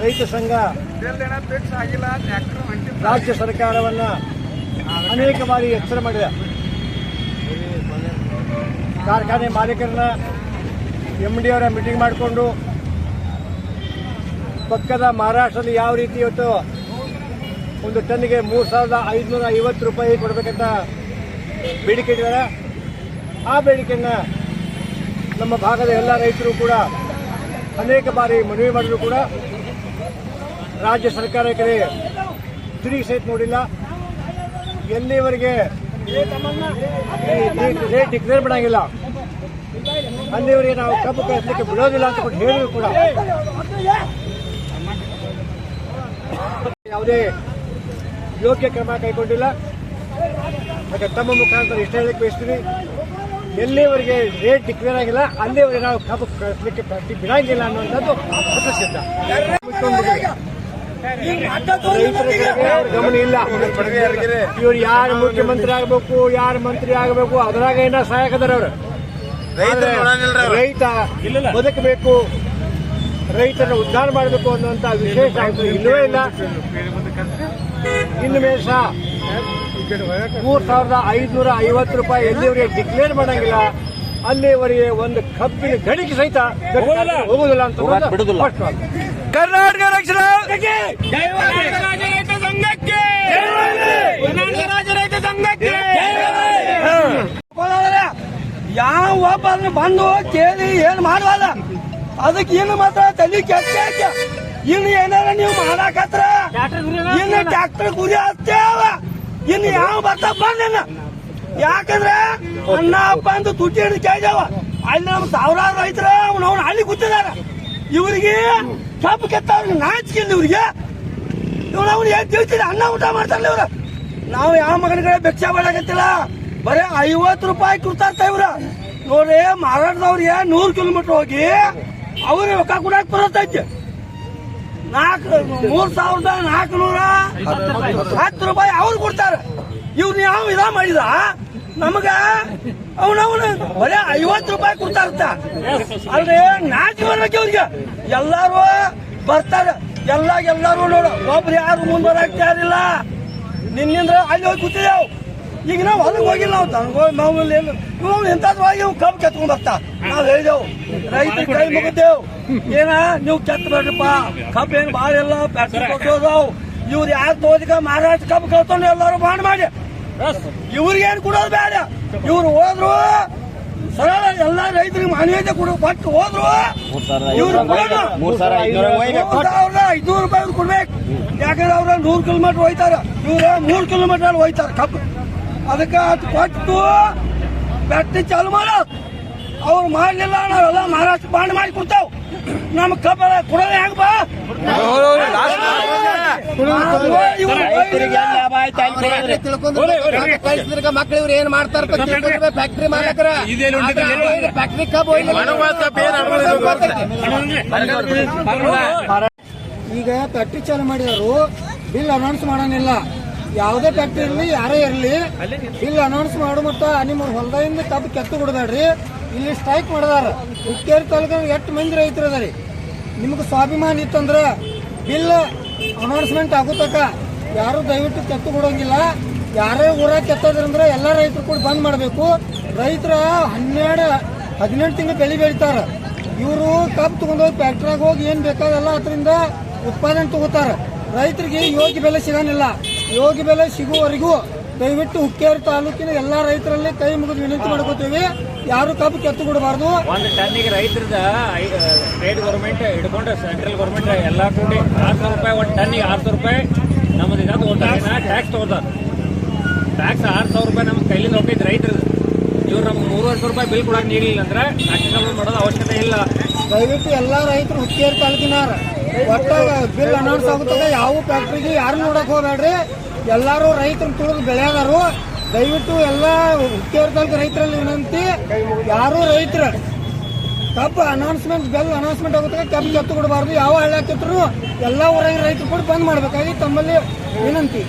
ರೈತ ಸಂಘ ರಾಜ್ಯ ಸರ್ಕಾರವನ್ನ ಅನೇಕ ಬಾರಿ ಎಚ್ಚರ ಮಾಡಿದೆ. ಕಾರ್ಖಾನೆ ಮಾಲೀಕರನ್ನ ಎಂ ಡಿ ಅವರ ಮೀಟಿಂಗ್ ಮಾಡಿಕೊಂಡು ಪಕ್ಕದ ಮಹಾರಾಷ್ಟ್ರದಲ್ಲಿ ಯಾವ ರೀತಿ ಇವತ್ತು ಒಂದು ಟನ್ಗೆ ಮೂರು ಸಾವಿರದ ಐದುನೂರ ಐವತ್ತು ರೂಪಾಯಿ ಕೊಡಬೇಕಂತ ಬೇಡಿಕೆ ಇಟ್ಟಿದ್ದಾರೆ. ಆ ಬೇಡಿಕೆಯನ್ನು ನಮ್ಮ ಭಾಗದ ಎಲ್ಲ ರೈತರು ಕೂಡ ಅನೇಕ ಬಾರಿ ಮನವಿ ಮಾಡಿದ್ರು ಕೂಡ ರಾಜ್ಯ ಸರ್ಕಾರ ಕಡೆ ತಿರುಗಿ ಸಹಿತ ನೋಡಿಲ್ಲ. ಎಲ್ಲಿವರೆಗೆ ರೇಟ್ ಡಿಕ್ಲೇರ್ ಮಾಡಂಗಿಲ್ಲ. ಅಲ್ಲಿವರೆಗೆ ನಾವು ಕಬ್ಬು ಕಳಿಸಲಿಕ್ಕೆ ಬಿಡೋದಿಲ್ಲ ಅಂತ ಹೇಳಿದ್ರು ಕೂಡ. ಯಾವುದೇ ಯೋಗ್ಯ ಕ್ರಮ ಕೈಗೊಂಡಿಲ್ಲ. ಅದಕ್ಕೆ ತಮ್ಮ ಮುಖಾಂತರ ಇಷ್ಟ ಹೇಳಕ್ಕೆ ಬಯಸ್ತೀವಿ ಎಲ್ಲಿವರೆಗೆ ರೇಟ್ ಡಿಕ್ಲೇರ್ ಆಗಿಲ್ಲ, ಅಲ್ಲಿವರೆಗೆ ನಾವು ಕಬ್ಬು ಕಳಿಸಲಿಕ್ಕೆ ಬಿಡಂಗಿಲ್ಲ ಅನ್ನುವಂಥದ್ದು ಅವ್ರ ಗಮನ ಇಲ್ಲ. ಇವ್ರು ಯಾರು ಮುಖ್ಯಮಂತ್ರಿ ಆಗಬೇಕು ಯಾರು ಮಂತ್ರಿ ಆಗಬೇಕು ಅದ್ರಾಗ ಏನ ಸಹಾಯಕದಾರ ಅವ್ರು? ರೈತ ಬದುಕಬೇಕು ರೈತನ ಉದ್ಧಾರ ಮಾಡಬೇಕು ಅನ್ನುವಂತ ವಿಶೇಷ ಆಯ್ತು. ಇಲ್ಲವೇ ಇಲ್ಲ. ಇನ್ನು ಮೇಷ ಮೂರ್ ಸಾವಿರದ ಐದುನೂರ ಐವತ್ತು ರೂಪಾಯಿ ಎಲ್ಲಿವರೆಗೆ ಡಿಕ್ಲೇರ್ ಮಾಡಂಗಿಲ್ಲ ಅಲ್ಲಿವರೆಗೆ ಒಂದು ಕಬ್ಬಿನ ಗಣಿಕೆ ಸಹಿತ ಹೋಗುದಿಲ್ಲ. ಅಂತ. ಕರ್ನಾಟಕ ರೈತ ಸಂಘಕ್ಕೆ! ರೈತ ಸಂಘಕ್ಕೆ! ಯಾವ ಒಬ್ಬ ಬಂದು ಕೇಳಿ ಏನ್ ಮಾಡುವಲ್ಲ? ಅದಕ್ಕೆ ಇನ್ನು ಮಾತ್ರ ತಲೆ ಕೆಟ್ಟ ಇನ್ನು ಏನಾರ ನೀವು ಮಾಡಾಕತ್ರ? ಇನ್ನು ಟ್ಯಾಕ್ಟರ್ ಗುರಿ ಹತ್ತೇವ ಇನ್ನು ಯಾವ ಬರ್ತಾ ಬಂದ ಯಾಕಂದ್ರೆ ಅಣ್ಣ ಅಪ್ಪ ಅಂತ ತುಟ್ಟಿ ಹಿಡಿದು ಕೇಳಿದವ ಅಲ್ಲಿ ನಮ್ ಸಾವಿರಾರು ರೈತರ ಅವ್ನು ಅವ್ನು ಅಲ್ಲಿ ಕೂತಿದಾರ. ಇವರಿಗೆ ಕಬ್ಬು ಕೆತ್ತವ್ರಿಗೆ ನಾಚಿಕೆಂದು ಇವ್ರಿಗೆ? ಇವ್ರು ಅವ್ನು ಏನ್ ತಿಳ್ತಿದೆ ಅನ್ನ ಊಟ ಮಾಡ್ತಾರಲ್ಲ ಇವ್ರು. ನಾವು ಯಾವ ಮಗನ ಕಡೆ ಭಿಕ್ಷ ಮಾಡಕತ್ತಿಲ್ಲ? ಬರೀ ಐವತ್ತು ರೂಪಾಯಿ ಕುರ್ತಾರ್ತ ಇವ್ರ. ನೋಡ್ರಿ, ಮಾರಾಟದವ್ರಿಗೆ ನೂರು ಕಿಲೋಮೀಟರ್ ಹೋಗಿ ಅವ್ರಿಗೆ ರೊಕ್ಕ ಕೊಡಕ್ ಬರತ್ತೈತಿ. ನಾಲ್ಕು, ಮೂರ್ ಸಾವಿರದ ನಾಲ್ಕು ನೂರ ಹತ್ತು ರೂಪಾಯಿ ಅವ್ರು ಕೊಡ್ತಾರೆ. ಇವ್ರು ಯಾವ ಇದ ಮಾಡಿದ? ನಮಗ ಅವನವನ ಬರೀ ಐವತ್ತು ರೂಪಾಯಿ ಕೊಡ್ತಾರಂತ. ಅಲ್ರಿ ನಾಟಿ ಬರ್ಬೇಕು ಅವ್ರಿಗೆ ಎಲ್ಲಾರು ಬರ್ತಾರ. ಎಲ್ಲ, ಎಲ್ಲಾರು ನೋಡು. ಒಬ್ರು ಯಾರು ಮುಂದೆ ಯಾರಿಲ್ಲ. ನಿನ್ನಿಂದ ಅಲ್ಲಿ ಹೋಗಿ ಕೂತಿದೇವು ಈಗ ನಾವು ಹೊಲಕ್ಕೆ ಹೋಗಿಲ್ಲ ನಾವು ತನಗೋ ಮಾಮೂಲಿ ಏನು. ಇವ್ ಇವ್ ಕಬ್ಬು ಕೆತ್ಕೊಂಡ್ ಬರ್ತಾ. ನಾವು ಹೇಳಿದೆವು. ರೈತರ ಕೈ ಮುಗಿದೇವು. ಏನ, ನೀವು ಕೆತ್ತ ಬೇಡ್ರಪ್ಪ ಕಬ್ಬು ಏನ್ ಭಾಳ ಇಲ್ಲ. ಫ್ಯಾಕ್ಟ್ರಿ ಕೊಟ್ಟೋದಾವ್ ಇವ್ರು ಯಾರು ತೋದಿಕ ಮಾರಾಟ ಕಬ್ಬು ಕಳ್ಕೊಂಡು ಎಲ್ಲಾರು ಬಾಂಡ್ ಮಾಡಿ. ಇವ್ರಿಗೆ ಏನ್ ಕೊಡೋದು ಬೇಡ. ಇವ್ರು ಹೋದ್ರು ಸರಳ ಎಲ್ಲ ರೈತರಿಗೆ ಮಾನ್ಯತೆ ಕೊಡು ಬಟ್ ಹೋದ್ರು ಇವ್ರು ಐದ್ನೂರ ಸಾವಿರದ ರೂಪಾಯಿ ಅವ್ರು ಕೊಡ್ಬೇಕು. ಯಾಕಂದ್ರೆ ಅವ್ರ ನೂರು ಕಿಲೋಮೀಟರ್ ಹೋಯ್ತಾರ ಇವ್ರ ಮೂರ್ ಕಿಲೋಮೀಟರ್ ಅಲ್ಲಿ ಹೋಯ್ತಾರ ಕಬ್ಬು. ಅದಕ್ಕೆ ಅದು ಕೊಟ್ಟು ಬೆಟ್ಟ ಚಾಲು ಮಾಡ. ಅವ್ರು ಮಾಡಲಿಲ್ಲ ನಾವೆಲ್ಲ ಮಹಾರಾಷ್ಟ್ರ ಬಾಂಡ್ ಮಾಡಿ ಕೊಡ್ತಾವ್. ನಮ್ ಕಬ್ಬ ಕೊಡೋದು ಹೆಂಗ್ ಬಾ ಮಕ್ಳು ಇವ್ರು ಏನ್ ಮಾಡ್ತಾರ ಫ್ಯಾಕ್ಟ್ರಿ ಮಾಲಕರ. ಫ್ಯಾಕ್ಟ್ರಿ ಕಬ್ಬು ಈಗ ಫ್ಯಾಕ್ಟ್ರಿ ಚಾಲು ಮಾಡಿದವರು ಬಿಲ್ ಅನೌನ್ಸ್ ಮಾಡೋನಿಲ್ಲ ಯಾವುದೇ ಫ್ಯಾಕ್ಟ್ರಿ ಇರಲಿ ಯಾರೇ ಇರಲಿ ಬಿಲ್ ಅನೌನ್ಸ್ ಮಾಡು ಮತ್ತ ನಿಮ್ಮ ಹೊಲದಿಂದ ಕಬ್ಬು ಕೆತ್ತು ಬಿಡಬೇಡ್ರಿ. ಇಲ್ಲಿ ಸ್ಟ್ರೈಕ್ ಮಾಡಿದಾರ. ಹುಕ್ಕೇರಿ ತಾಲೂಕಿನ ಎಷ್ಟು ಮಂದಿ ರೈತರು ಅದಾರಿ ನಿಮ್ಗೆ ಸ್ವಾಭಿಮಾನ ಇತ್ತಂದ್ರ ಬಿಲ್ ಅನೌನ್ಸ್ಮೆಂಟ್ ಆಗುತ್ತಕ ಯಾರು ದಯವಿಟ್ಟು ಕೆತ್ತು ಬಿಡೋಂಗಿಲ್ಲ ಯಾರೇ ಊರಾಗ ಕೆತ್ತದ್ರಂದ್ರೆ ಎಲ್ಲ ರೈತರು ಕೂಡ ಬಂದ್ ಮಾಡಬೇಕು. ರೈತರ ಹನ್ನೆರಡು, ಹದಿನೆಂಟು ತಿಂಗಳು ಬೆಳೆ ಬೆಳಿತಾರ. ಇವರು ಕಬ್ಬು ತಗೊಂಡೋಗಿ ಫ್ಯಾಕ್ಟ್ರಿಯಾಗ ಹೋಗಿ ಏನ್ ಬೇಕಾದಲ್ಲ ಅದರಿಂದ ಉತ್ಪಾದನೆ ತಗೋತಾರ. ರೈತರಿಗೆ ಯೋಗ್ಯ ಬೆಲೆ ಸಿಗೋನಿಲ್ಲ ಯೋಗ್ಯ ಬೆಲೆ ಸಿಗುವವರೆಗೂ ದಯವಿಟ್ಟು ಹುಕ್ಕೇರಿ ತಾಲೂಕಿನ ಎಲ್ಲಾ ರೈತರಲ್ಲಿ ಕೈ ಮುಗಿದು ವಿನಂತಿ ಮಾಡ್ಕೋತೀವಿ. ಯಾರು ಕಬ್ಬು ಕೆತ್ತು ಬಿಡಬಾರ್ದು? ಒಂದು ಟನ್ನಿಗೆ ರೈತರದ ಸ್ಟೇಟ್ ಗೌರ್ಮೆಂಟ್ ಹಿಡ್ಕೊಂಡು ಸೆಂಟ್ರಲ್ ಗೌರ್ಮೆಂಟ್ ಎಲ್ಲ ಕೂಡಿ ಆರು ಸಾವಿರ ರೂಪಾಯಿ ಒಂದು ಟನ್ನಿಗೆ ಆರು ಸಾವಿರ ರೂಪಾಯಿ ನಮ್ಮದು ಇದ ತಗೋತಾರೆ. ಟ್ಯಾಕ್ಸ್ ತಗೋತಾರೆ. ಟ್ಯಾಕ್ಸ್ ಆರು ಸಾವಿರ ರೂಪಾಯಿ ನಮ್ಮ ಕೈಲಿಂದ ಹೋಗ್ತೈತೆ ರೈತರದ್ದು. ಇವ್ರು ನಮ್ಗೆ ಮೂರುವರೆ ಸಾವಿರ ರೂಪಾಯಿ ಬಿಲ್ ಕೊಡಕ್ಕೆ ನೀಡಲಿಲ್ಲ ಅಂದ್ರೆ ಅಷ್ಟು ಮಾಡೋದು ಅವಶ್ಯಕತೆ ಇಲ್ಲ. ದಯವಿಟ್ಟು ಎಲ್ಲಾ ರೈತರು ಹುಕ್ಕೇರಿ ತಾಲೂಕಿನ ಒಟ್ಟ ಬಿಲ್ ಅನೌನ್ಸ್ ಆಗುತ್ತದೆ ಯಾವ ಫ್ಯಾಕ್ಟ್ರಿಗೆ ಯಾರು ನೋಡಕ್ ಹೋಗ್ಬೇಡ್ರಿ. ಎಲ್ಲಾರು ರೈತರು ತುಳಿದು ಬೆಳೆಯದಾರು ದಯವಿಟ್ಟು ಎಲ್ಲ ಹುಕ್ಕೇರಿ ರೈತರಲ್ಲಿ ವಿನಂತಿ, ಯಾರು ರೈತರ ಕಬ್ಬು ಅನೌನ್ಸ್ಮೆಂಟ್ ಬೆಲ್ ಅನೌನ್ಸ್ಮೆಂಟ್ ಆಗುತ್ತೆ ಕಬ್ಬು ಕೆತ್ತು ಕೊಡಬಾರ್ದು. ಯಾವ ಹಳ್ಳಿ ಹಾಕಿದ್ರು ಎಲ್ಲ ಊರಾಗಿ ರೈತರು ಕೂಡ ಬಂದ್ ಮಾಡ್ಬೇಕಾಗಿ ತಮ್ಮಲ್ಲಿ ವಿನಂತಿ.